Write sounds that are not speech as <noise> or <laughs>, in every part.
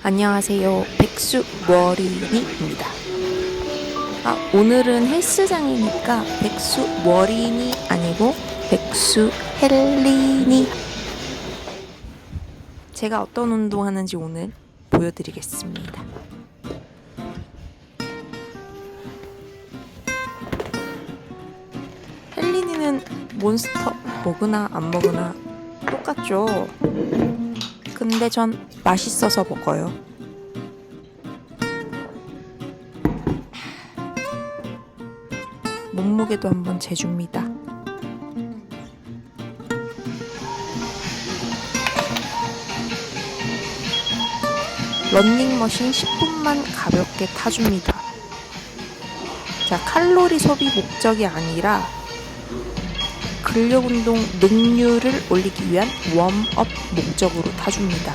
안녕하세요. 백수 머리니입니다. 아, 오늘은 헬스장이니까 백수 머리니 아니고 백수 헬리니. 제가 어떤 운동 하는지 오늘 보여드리겠습니다. 헬리니는 몬스터 먹으나 안 먹으나 똑같죠? 근데 전 맛있어서 먹어요. 몸무게도 한번 재줍니다. 런닝머신 10분만 가볍게 타줍니다. 자, 칼로리 소비 목적이 아니라 근력 운동 능률을 올리기 위한 웜업 목적으로 타줍니다.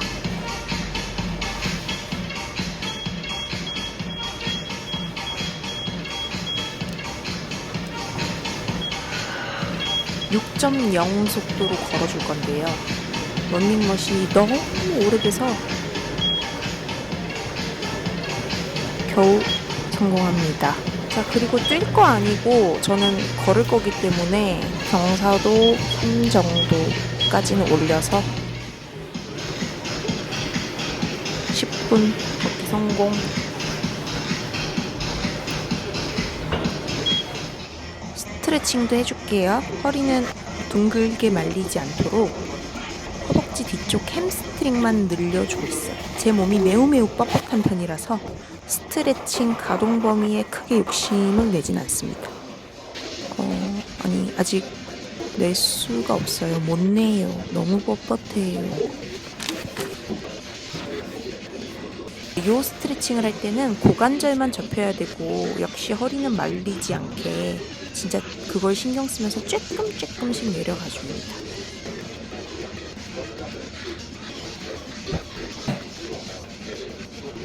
(6.0) 속도로 걸어줄 건데요. 런닝머신이 너무 오래돼서 겨우 성공합니다. 자, 그리고 뛸 거 아니고 저는 걸을 거기 때문에 경사도 3 정도까지는 올려서 10분 걷기 성공. 스트레칭도 해줄게요. 허리는 둥글게 말리지 않도록 허벅지 뒤쪽 햄스트링만 늘려주고 있어요. 제 몸이 매우 매우 뻣뻣한 편이라서 스트레칭 가동 범위에 크게 욕심을 내진 않습니다. 어, 아니 아직 낼 수가 없어요. 못 내요. 너무 뻣뻣해요. 요 스트레칭을 할 때는 고관절만 접혀야 되고 역시 허리는 말리지 않게 진짜 그걸 신경 쓰면서 조금 조금씩 내려가 줍니다.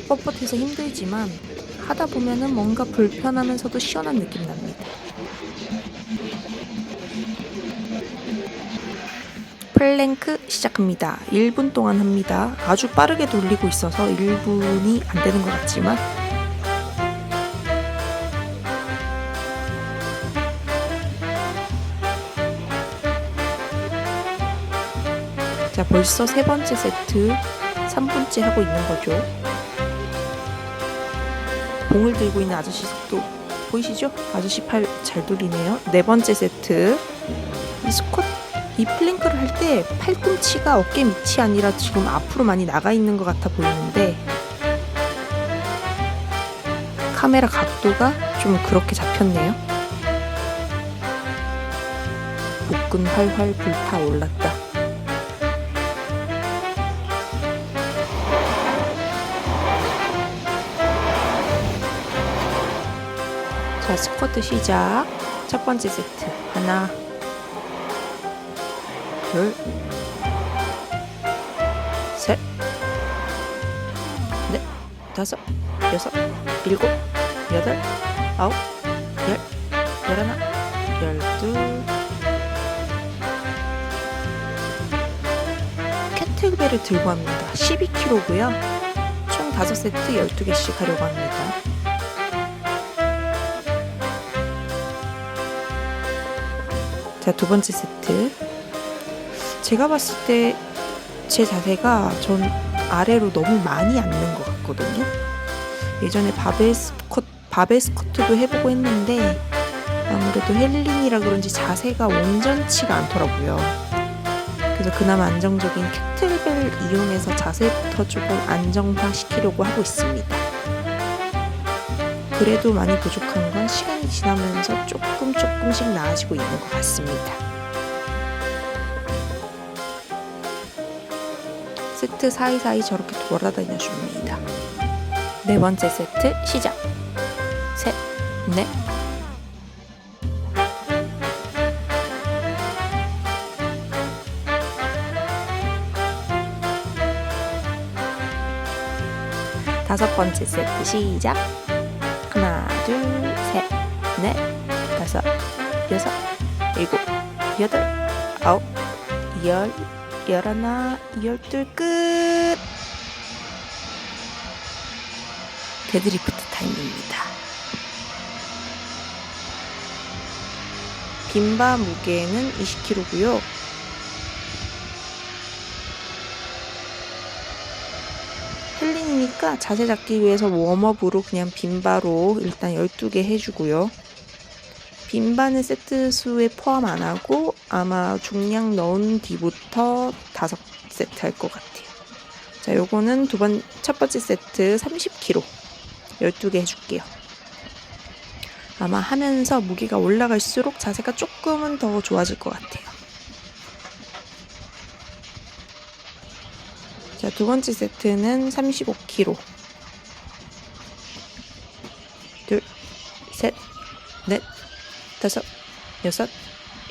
뻣뻣해서 힘들지만 하다 보면은 뭔가 불편하면서도 시원한 느낌 납니다. 플랭크 시작합니다. 1분 동안 합니다. 아주 빠르게 돌리고 있어서 1분이 안 되는 것 같지만 자 벌써 세 번째 세트 3분째 하고 있는 거죠. 봉을 들고 있는 아저씨 속도 보이시죠? 아저씨 팔 잘 돌리네요. 네 번째 세트. 이 스쿼트, 이 플랭크를 할 때 팔꿈치가 어깨 밑이 아니라 지금 앞으로 많이 나가 있는 것 같아 보이는데 카메라 각도가 좀 그렇게 잡혔네요. 복근 활활 불타 올랐다. 자, 스쿼트 시작. 첫 번째 세트. 하나, 둘, 셋, 넷, 다섯, 여섯, 일곱, 여덟, 아홉, 열, 열하나, 열둘. 캐틀벨을 들고 합니다. 12kg고요. 총 5세트 12개씩 하려고 합니다. 자, 두 번째 세트. 제가 봤을 때 제 자세가 전 아래로 너무 많이 앉는 것 같거든요. 예전에 바벨 스쿼트, 바벨 스쿼트도 해보고 했는데 아무래도 헬린이라 그런지 자세가 온전치가 않더라고요. 그래서 그나마 안정적인 캐틀벨 이용해서 자세부터 조금 안정화 시키려고 하고 있습니다. 그래도 많이 부족한 건 시간이 지나면서 조금 조금씩 나아지고 있는 것 같습니다. 세트 사이사이 저렇게 돌아다녀 줍니다. 네 번째 세트 시작. 셋, 넷. 다섯 번째 세트 시작. 넷, 다섯, 여섯, 일곱, 여덟, 아홉, 열, 열하나, 열둘 끝. 데드리프트 타임입니다. 빈바 무게는 20kg고요. 헬린이니까 자세 잡기 위해서 웜업으로 그냥 빈바로 일단 12개 해주고요. 빈바는 세트 수에 포함 안 하고 아마 중량 넣은 뒤부터 5세트 할 것 같아요. 자, 요거는 두 번, 첫 번째 세트 30kg 12개 해줄게요. 아마 하면서 무게가 올라갈수록 자세가 조금은 더 좋아질 것 같아요. 자, 두 번째 세트는 35kg. 다섯, 여섯,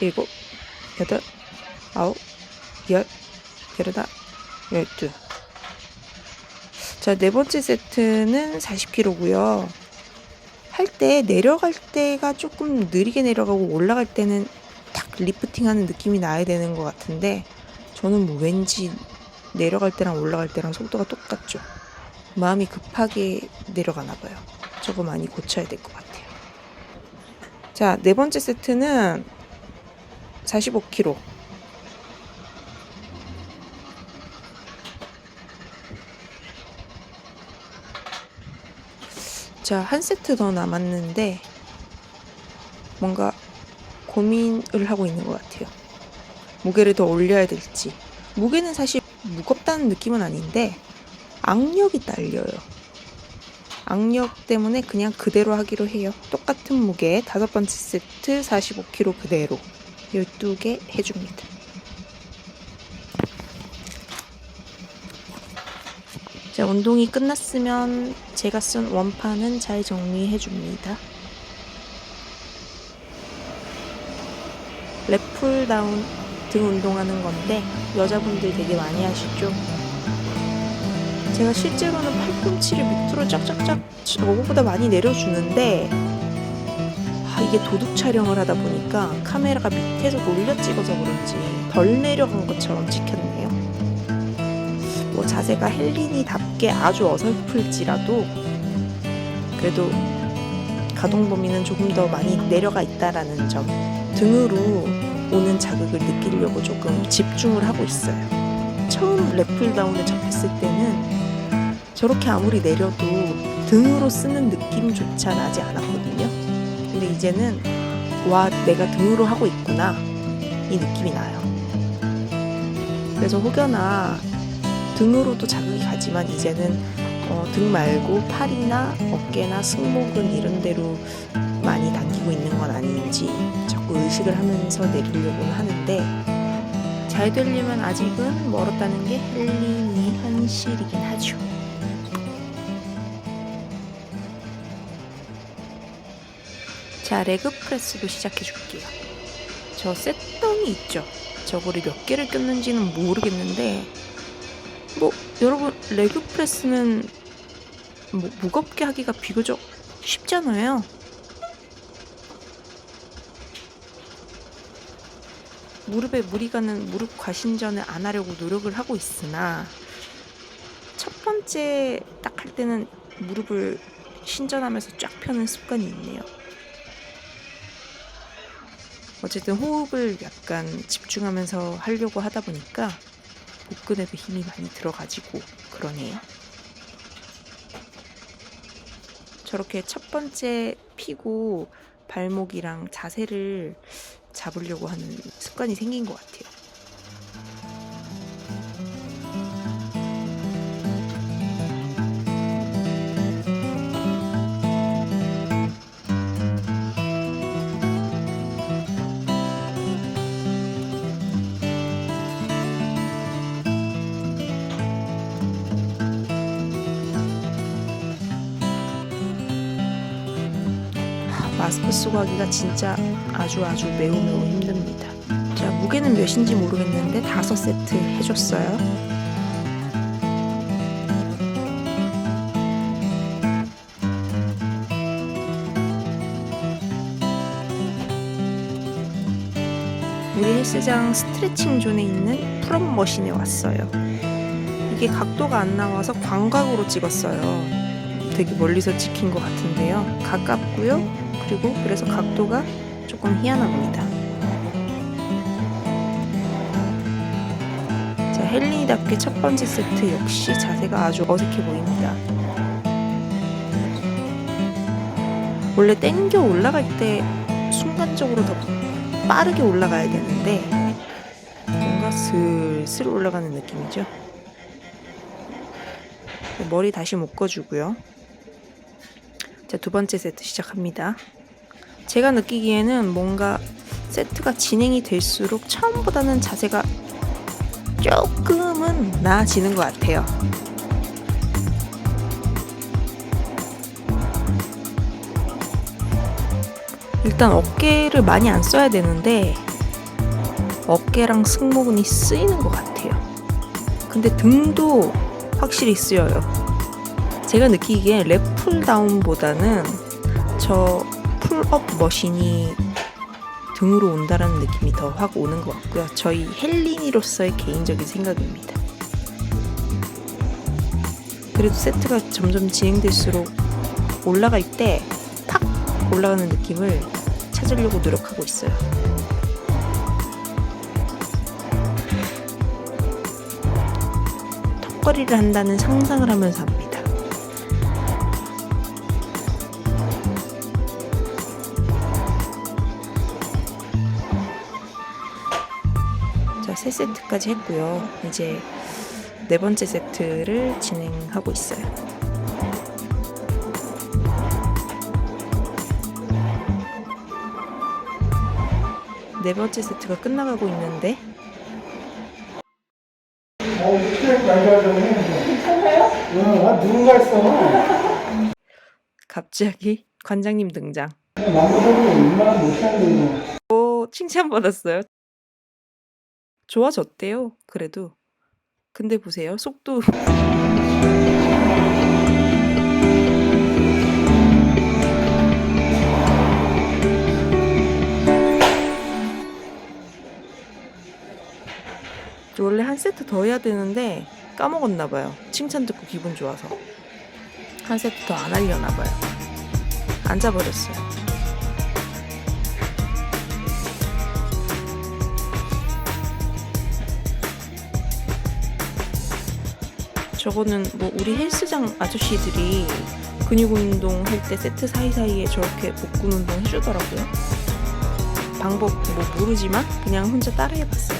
일곱, 여덟, 아홉, 열, 열하나, 열두. 자, 네 번째 세트는 40kg고요. 할 때 내려갈 때가 조금 느리게 내려가고 올라갈 때는 딱 리프팅 하는 느낌이 나야 되는 것 같은데 저는 뭐 왠지 내려갈 때랑 올라갈 때랑 속도가 똑같죠. 마음이 급하게 내려가나 봐요. 저거 많이 고쳐야 될 것 같아요. 자, 네 번째 세트는 45kg. 자, 한 세트 더 남았는데 뭔가 고민을 하고 있는 것 같아요. 무게를 더 올려야 될지. 무게는 사실 무겁다는 느낌은 아닌데 악력이 딸려요. 악력 때문에 그냥 그대로 하기로 해요. 똑같은 무게 다섯 번째 세트 45kg 그대로 12개 해줍니다. 자, 운동이 끝났으면 제가 쓴 원판은 잘 정리해 줍니다. 랩풀다운 등 운동하는 건데 여자분들 되게 많이 하시죠. 제가 실제로는 팔꿈치를 밑으로 쫙쫙쫙 저거보다 많이 내려주는데 아, 이게 도둑 촬영을 하다 보니까 카메라가 밑에서 놀려 찍어서 그런지 덜 내려간 것처럼 찍혔네요. 뭐 자세가 헬린이답게 아주 어설플지라도 그래도 가동 범위는 조금 더 많이 내려가 있다라는 점 등으로 오는 자극을 느끼려고 조금 집중을 하고 있어요. 처음 랩풀다운을 접했을 때는 저렇게 아무리 내려도 등으로 쓰는 느낌조차 나지 않았거든요. 근데 이제는 와 내가 등으로 하고 있구나 이 느낌이 나요. 그래서 혹여나 등으로도 자극이 가지만 이제는 어, 등 말고 팔이나 어깨나 승모근 이런 데로 많이 당기고 있는 건 아닌지 자꾸 의식을 하면서 내리려고는 하는데 잘 되려면 아직은 멀었다는 게 헬린이 현실이긴 하죠. 자, 레그 프레스도 시작해 줄게요. 저 셋덩이 있죠? 저거를 몇 개를 꼈는지는 모르겠는데 뭐 여러분 레그 프레스는 뭐 무겁게 하기가 비교적 쉽잖아요. 무릎에 무리 가는 무릎 과신전을 안 하려고 노력을 하고 있으나 첫 번째 딱 할 때는 무릎을 신전하면서 쫙 펴는 습관이 있네요. 어쨌든 호흡을 약간 집중하면서 하려고 하다 보니까 복근에도 힘이 많이 들어가지고 그러네요. 저렇게 첫 번째 피고 발목이랑 자세를 잡으려고 하는 습관이 생긴 것 같아요. 마스크 쓰고 하기가 진짜 아주 아주 매우 매우 힘듭니다. 자, 무게는 몇인지 모르겠는데 다섯 세트 해줬어요. 우리 헬스장 스트레칭 존에 있는 풀업 머신에 왔어요. 이게 각도가 안 나와서 광각으로 찍었어요. 되게 멀리서 찍힌 것 같은데요. 가깝고요. 그리고 그래서 각도가 조금 희한합니다. 자, 헬린이답게 첫 번째 세트 역시 자세가 아주 어색해 보입니다. 원래 땡겨 올라갈 때 순간적으로 더 빠르게 올라가야 되는데 뭔가 슬슬 올라가는 느낌이죠. 머리 다시 묶어주고요. 자, 두 번째 세트 시작합니다. 제가 느끼기에는 뭔가 세트가 진행이 될수록 처음보다는 자세가 조금은 나아지는 것 같아요. 일단 어깨를 많이 안 써야 되는데 어깨랑 승모근이 쓰이는 것 같아요. 근데 등도 확실히 쓰여요. 제가 느끼기엔 랩 풀다운보다는 저 풀업 머신이 등으로 온다라는 느낌이 더 확 오는 것 같고요. 저희 헬린이로서의 개인적인 생각입니다. 그래도 세트가 점점 진행될수록 올라갈 때 탁 올라가는 느낌을 찾으려고 노력하고 있어요. 턱걸이를 한다는 상상을 하면서 세 세트까지 했고요. 이제 네 번째 세트를 진행하고 있어요. 네 번째 세트가 끝나가고 있는데 어, 괜찮아요? 누군가. 갑자기 관장님 등장. 거. 오, 칭찬받았어요. 좋아졌대요. 그래도. 근데 보세요. 속도. <laughs> 원래 한 세트 더 해야 되는데 까먹었나 봐요. 칭찬 듣고 기분 좋아서. 한 세트 더 안 하려나 봐요. 앉아버렸어요. 저거는 뭐 우리 헬스장 아저씨들이 근육 운동 할 때 세트 사이사이에 저렇게 복근 운동 해주더라고요. 방법 뭐 모르지만 그냥 혼자 따라해봤어요.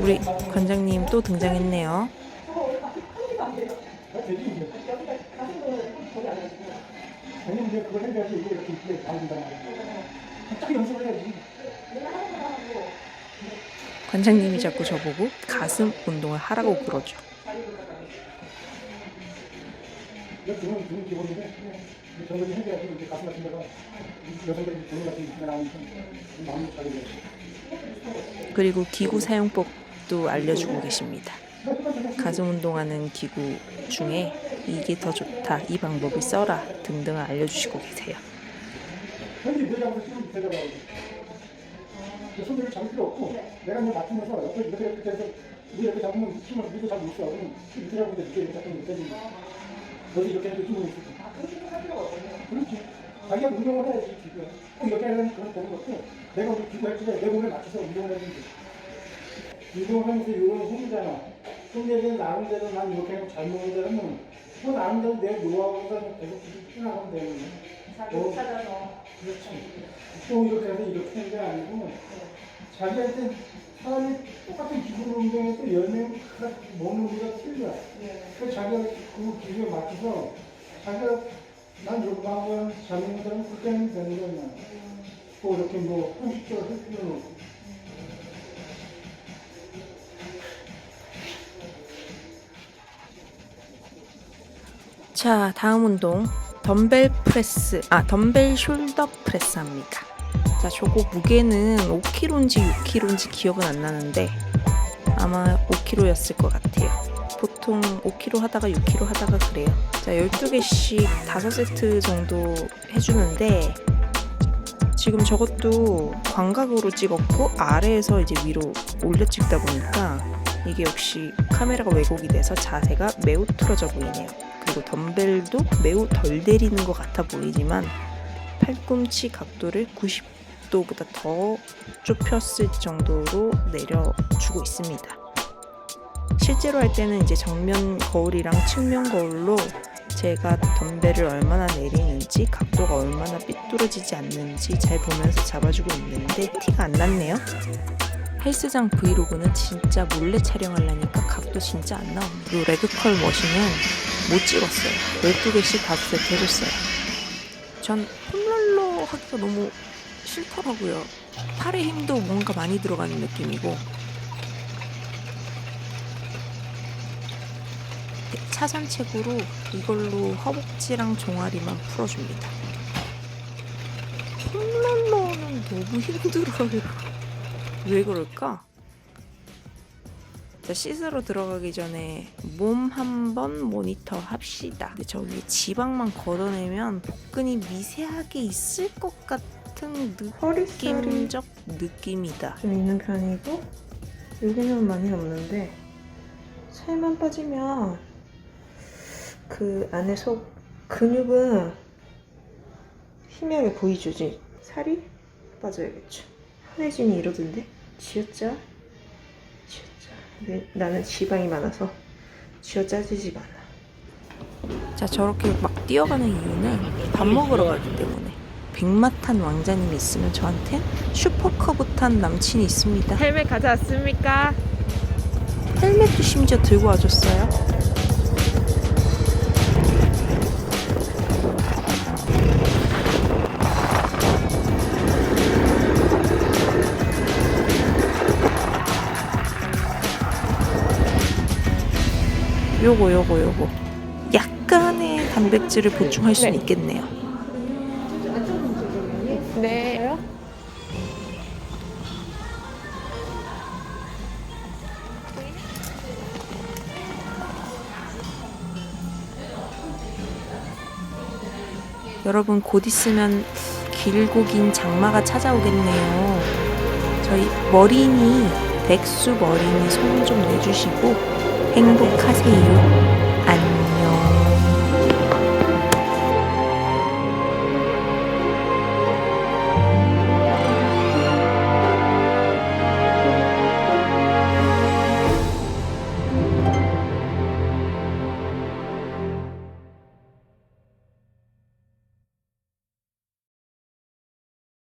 우리 관장님 또 등장했네요. 아니, 이제 그걸 해야지 이게 이렇게 이렇게 다닌다. 딱 연습을 해야지. 관장님이 자꾸 저보고 가슴 운동을 하라고 그러죠. 그리고 기구 사용법도 알려주고 계십니다. 가슴 운동하는 기구 중에 이게 더 좋다, 이 방법을 써라 등등을 알려주시고 계세요. 손들을 잡을 필요 없고 내가 이제 맞추면서 옆에 이렇게 이렇게 해서 위 이렇게 잡으면 힘을 위도 잡고 있어. 그럼 밑에 잡으면 밑에 이렇게 잡으면 밑에 잡으면 너도 이렇게 해도 힘을 있어. 그렇지. 자기가 운동을 해야지 지금. 꼭 이렇게 하려면 그런 되는 것도 내가 우리 기구 할 때 내 몸에 맞춰서 운동을 해야지. 운동을 하면서 이런 힘이잖아. 내 나름대로 난 이렇게 하고 잘 먹는 데는 뭐 나름대로 내 노하우가 계속 해나가면 되는 거야. 뭐, 그렇지. 또 이렇게 해서 이렇게 하는 게 아니고 자기한테 사람이 똑같은 기분 운동에도 열명 먹는 우리가 틀려. 그래서 자기가 그 기분에 맞춰서 자기가 난 이렇게 방법을 잘 먹는 사람은 그렇게 하면 되는 거야. 또 이렇게 뭐 형식적으로 할 필요는 없고. 자, 다음 운동 덤벨 프레스, 아 덤벨 숄더 프레스 합니다. 자, 저거 무게는 5kg인지 6kg인지 기억은 안 나는데 아마 5kg였을 것 같아요. 보통 5kg 하다가 6kg 하다가 그래요. 자, 12개씩 5세트 정도 해주는데 지금 저것도 광각으로 찍었고 아래에서 이제 위로 올려 찍다 보니까 이게 역시 카메라가 왜곡이 돼서 자세가 매우 틀어져 보이네요. 그리고 덤벨도 매우 덜 내리는 것 같아 보이지만 팔꿈치 각도를 90도 보다 더 좁혔을 정도로 내려주고 있습니다. 실제로 할 때는 이제 정면 거울이랑 측면 거울로 제가 덤벨을 얼마나 내리는지 각도가 얼마나 삐뚤어지지 않는지 잘 보면서 잡아주고 있는데 티가 안 났네요. 헬스장 브이로그는 진짜 몰래 촬영하려니까 각도 진짜 안 나옵니다. 그리고 레그컬 머신은 못 찍었어요. 12개씩 5세트 해줬어요. 전 홈롤러 하기가 너무 싫더라고요. 팔의 힘도 뭔가 많이 들어가는 느낌이고 차선책으로 이걸로 허벅지랑 종아리만 풀어줍니다. 홈롤러는 너무 힘들어요. <laughs> 왜 그럴까? 자, 씻으러 들어가기 전에 몸 한번 모니터 합시다. 근데 저기 지방만 걷어내면 복근이 미세하게 있을 것 같 은 느낌적 느낌이다. 좀 있는 편이고 여기는 많이 없는데 살만 빠지면 그 안에 속 근육은 희미하게 보이죠. 이제 살이 빠져야겠죠. 한혜진이 이러던데? 쥐어짜? 쥐어짜. 근데 나는 지방이 많아서 쥐어짜지지 않아. 자, 저렇게 막 뛰어가는 이유는 밥 먹으러 가기 때문에. 백마탄 왕자님이 있으면 저한텐 슈퍼커브탄 남친이 있습니다. 헬멧 가져왔습니까? 헬멧도 심지어 들고 와줬어요. 요거 요거 요거 약간의 단백질을 보충할 수는 네. 있겠네요. 여러분 곧 있으면 길고 긴 장마가 찾아오겠네요. 저희 머리니 백수 머리니 소문 좀 내주시고 행복하세요. 안녕.